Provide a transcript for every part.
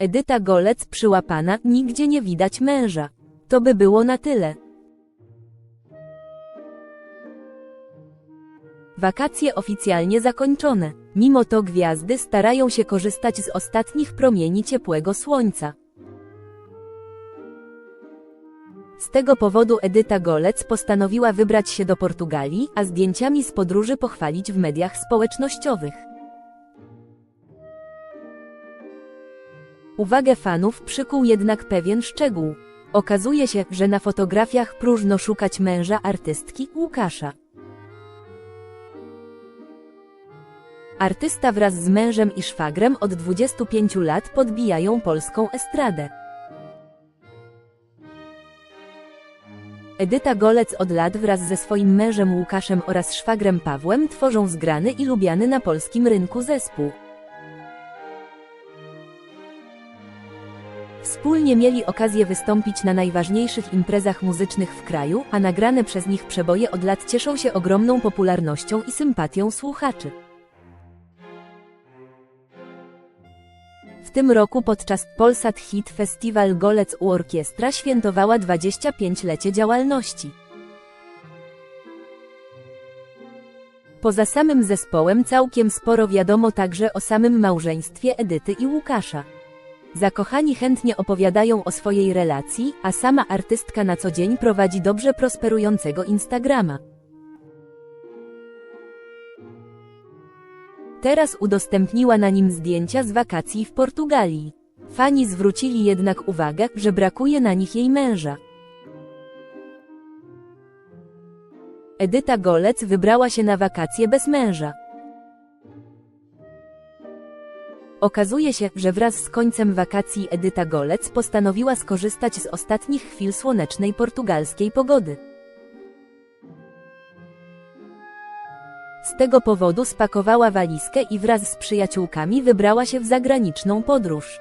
Edyta Golec przyłapana, nigdzie nie widać męża. To by było na tyle. Wakacje oficjalnie zakończone. Mimo to gwiazdy starają się korzystać z ostatnich promieni ciepłego słońca. Z tego powodu Edyta Golec postanowiła wybrać się do Portugalii, a zdjęciami z podróży pochwalić w mediach społecznościowych. Uwagę fanów przykuł jednak pewien szczegół. Okazuje się, że na fotografiach próżno szukać męża artystki Łukasza. Artysta wraz z mężem i szwagrem od 25 lat podbijają polską estradę. Edyta Golec od lat wraz ze swoim mężem Łukaszem oraz szwagrem Pawłem tworzą zgrany i lubiany na polskim rynku zespół. Wspólnie mieli okazję wystąpić na najważniejszych imprezach muzycznych w kraju, a nagrane przez nich przeboje od lat cieszą się ogromną popularnością i sympatią słuchaczy. W tym roku podczas Polsat Hit Festival Golec u Orkiestra świętowała 25-lecie działalności. Poza samym zespołem całkiem sporo wiadomo także o samym małżeństwie Edyty i Łukasza. Zakochani chętnie opowiadają o swojej relacji, a sama artystka na co dzień prowadzi dobrze prosperującego Instagrama. Teraz udostępniła na nim zdjęcia z wakacji w Portugalii. Fani zwrócili jednak uwagę, że brakuje na nich jej męża. Edyta Golec wybrała się na wakacje bez męża. Okazuje się, że wraz z końcem wakacji Edyta Golec postanowiła skorzystać z ostatnich chwil słonecznej portugalskiej pogody. Z tego powodu spakowała walizkę i wraz z przyjaciółkami wybrała się w zagraniczną podróż.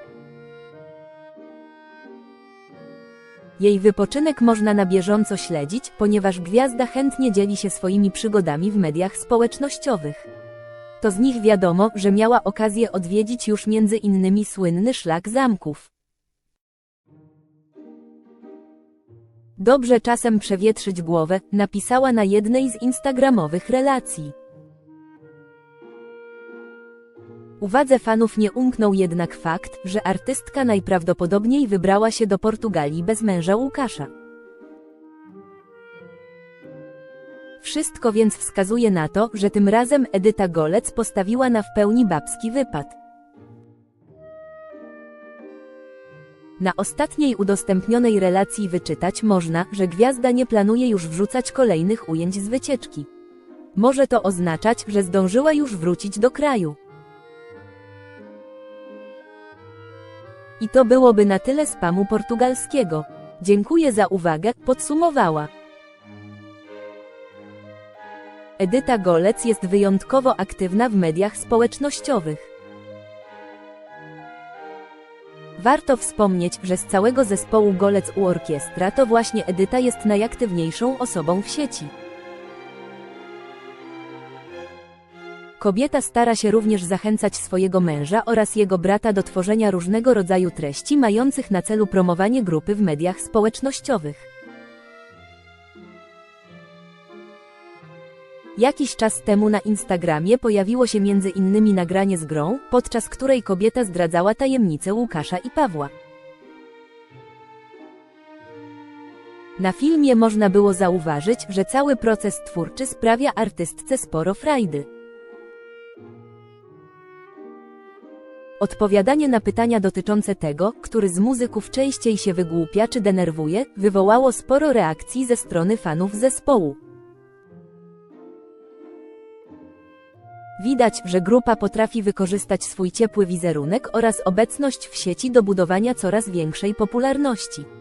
Jej wypoczynek można na bieżąco śledzić, ponieważ gwiazda chętnie dzieli się swoimi przygodami w mediach społecznościowych. To z nich wiadomo, że miała okazję odwiedzić już między innymi słynny szlak zamków. Dobrze czasem przewietrzyć głowę, napisała na jednej z instagramowych relacji. Uwadze fanów nie umknął jednak fakt, że artystka najprawdopodobniej wybrała się do Portugalii bez męża Łukasza. Wszystko więc wskazuje na to, że tym razem Edyta Golec postawiła na w pełni babski wypad. Na ostatniej udostępnionej relacji wyczytać można, że gwiazda nie planuje już wrzucać kolejnych ujęć z wycieczki. Może to oznaczać, że zdążyła już wrócić do kraju. I to byłoby na tyle spamu portugalskiego. Dziękuję za uwagę, podsumowała. Edyta Golec jest wyjątkowo aktywna w mediach społecznościowych. Warto wspomnieć, że z całego zespołu Golec u Orkiestra to właśnie Edyta jest najaktywniejszą osobą w sieci. Kobieta stara się również zachęcać swojego męża oraz jego brata do tworzenia różnego rodzaju treści mających na celu promowanie grupy w mediach społecznościowych. Jakiś czas temu na Instagramie pojawiło się między innymi nagranie z grą, podczas której kobieta zdradzała tajemnicę Łukasza i Pawła. Na filmie można było zauważyć, że cały proces twórczy sprawia artystce sporo frajdy. Odpowiadanie na pytania dotyczące tego, który z muzyków częściej się wygłupia czy denerwuje, wywołało sporo reakcji ze strony fanów zespołu. Widać, że grupa potrafi wykorzystać swój ciepły wizerunek oraz obecność w sieci do budowania coraz większej popularności.